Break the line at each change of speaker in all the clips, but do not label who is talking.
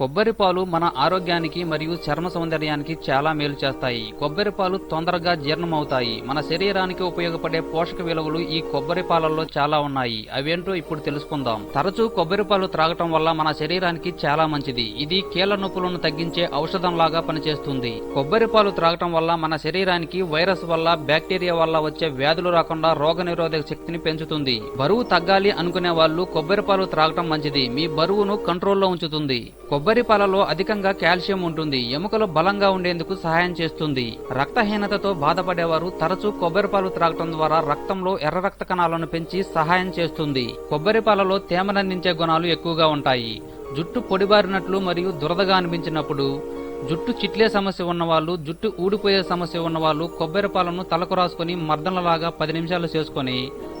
కొబ్బరి పాలు మన ఆరోగ్యానికి మరియు చర్మ సౌందర్యానికి చాలా మేలు చేస్తాయి. కొబ్బరి పాలు తొందరగా జీర్ణమవుతాయి. మన శరీరానికి ఉపయోగపడే పోషక విలువలు ఈ కొబ్బరి పాలల్లో చాలా ఉన్నాయి. అవేంటో ఇప్పుడు తెలుసుకుందాం. తరచూ కొబ్బరి పాలు త్రాగటం వల్ల మన శరీరానికి చాలా మంచిది. ఇది కీళ్ళ నొప్పులను తగ్గించే ఔషధం లాగా పనిచేస్తుంది. కొబ్బరి పాలు త్రాగటం వల్ల మన శరీరానికి వైరస్ వల్ల బ్యాక్టీరియా వల్ల వచ్చే వ్యాధులు రాకుండా రోగ శక్తిని పెంచుతుంది. బరువు తగ్గాలి అనుకునే వాళ్ళు కొబ్బరి పాలు త్రాగటం మంచిది. మీ బరువును కంట్రోల్లో ఉంచుతుంది. కొబ్బరి పాలలో అధికంగా కాల్షియం ఉంటుంది. ఎముకలు బలంగా ఉండేందుకు సహాయం చేస్తుంది. రక్తహీనతతో బాధపడేవారు తరచూ కొబ్బరి పాలు త్రాగటం ద్వారా రక్తంలో ఎర్ర రక్త కణాలను పెంచి సహాయం చేస్తుంది. కొబ్బరి పాలలో తేమనందించే గుణాలు ఎక్కువగా ఉంటాయి. జుట్టు పొడిబారినట్లు మరియు దురదగా అనిపించినప్పుడు జుట్టు చిట్లే సమస్య ఉన్నవాళ్ళు జుట్టు ఊడిపోయే సమస్య ఉన్నవాళ్ళు కొబ్బరి పాలను తలకు రాసుకుని మర్దనలాగా పది నిమిషాలు చేసుకొని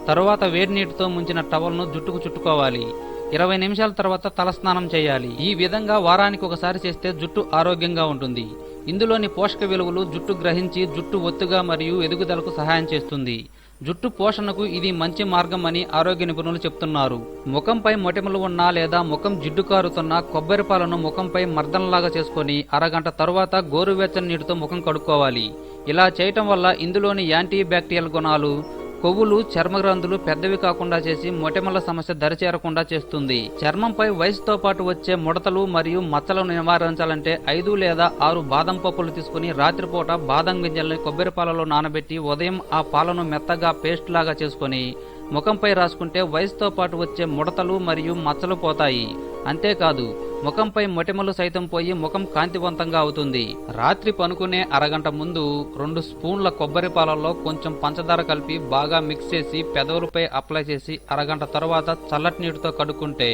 తరువాత వేడి నీటితో ముంచిన టవల్ను జుట్టుకు చుట్టుకోవాలి. ఇరవై నిమిషాల తర్వాత తలస్నానం చేయాలి. ఈ విధంగా వారానికి ఒకసారి చేస్తే జుట్టు ఆరోగ్యంగా ఉంటుంది. ఇందులోని పోషక విలువలు జుట్టు గ్రహించి జుట్టు ఒత్తుగా మరియు ఎదుగుదలకు సహాయం చేస్తుంది. జుట్టు పోషణకు ఇది మంచి మార్గం అని ఆరోగ్య నిపుణులు చెప్తున్నారు. ముఖంపై మొటిమలు ఉన్నా లేదా ముఖం జిడ్డు కారుతున్న కొబ్బరి పాలను ముఖంపై మర్దనలాగా చేసుకొని అరగంట తరువాత గోరువెచ్చని నీటితో ముఖం కడుక్కోవాలి. ఇలా చేయటం వల్ల ఇందులోని యాంటీ బ్యాక్టీరియల్ గుణాలు కొవ్వులు చర్మగ్రంథులు పెద్దవి కాకుండా చేసి మొటిమల సమస్య దరిచేరకుండా చేస్తుంది. చర్మంపై వయసుతో పాటు వచ్చే ముడతలు మరియు మచ్చలను నివారించాలంటే ఐదు లేదా ఆరు బాదం పప్పులు తీసుకుని రాత్రిపూట బాదం గింజల్ని కొబ్బరి పాలలో నానబెట్టి ఉదయం ఆ పాలను మెత్తగా పేస్ట్ లాగా చేసుకొని ముఖంపై రాసుకుంటే వయసుతో పాటు వచ్చే ముడతలు మరియు మచ్చలు పోతాయి. అంతేకాదు ముఖంపై మొటిమలు సైతం పోయి ముఖం కాంతివంతంగా అవుతుంది. రాత్రి పనుకునే అరగంట ముందు రెండు స్పూన్ల కొబ్బరి పాలల్లో కొంచెం పంచదార కలిపి బాగా మిక్స్ చేసి పెదవులపై అప్లై చేసి అరగంట తర్వాత చల్లటి నీటితో కడుక్కుంటే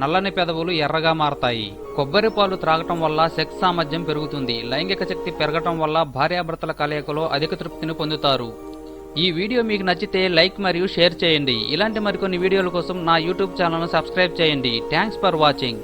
నల్లని పెదవులు ఎర్రగా మారతాయి. కొబ్బరి పాలు త్రాగటం వల్ల సెక్స్ సామర్థ్యం పెరుగుతుంది. లైంగిక శక్తి పెరగటం వల్ల భార్యాభర్తల కలయికలో అధిక తృప్తిని పొందుతారు. ఈ వీడియో మీకు నచ్చితే లైక్ మరియు షేర్ చేయండి. ఇలాంటి మరికొన్ని వీడియోల కోసం నా యూట్యూబ్ ఛానల్ను సబ్స్క్రైబ్ చేయండి. Thanks for watching.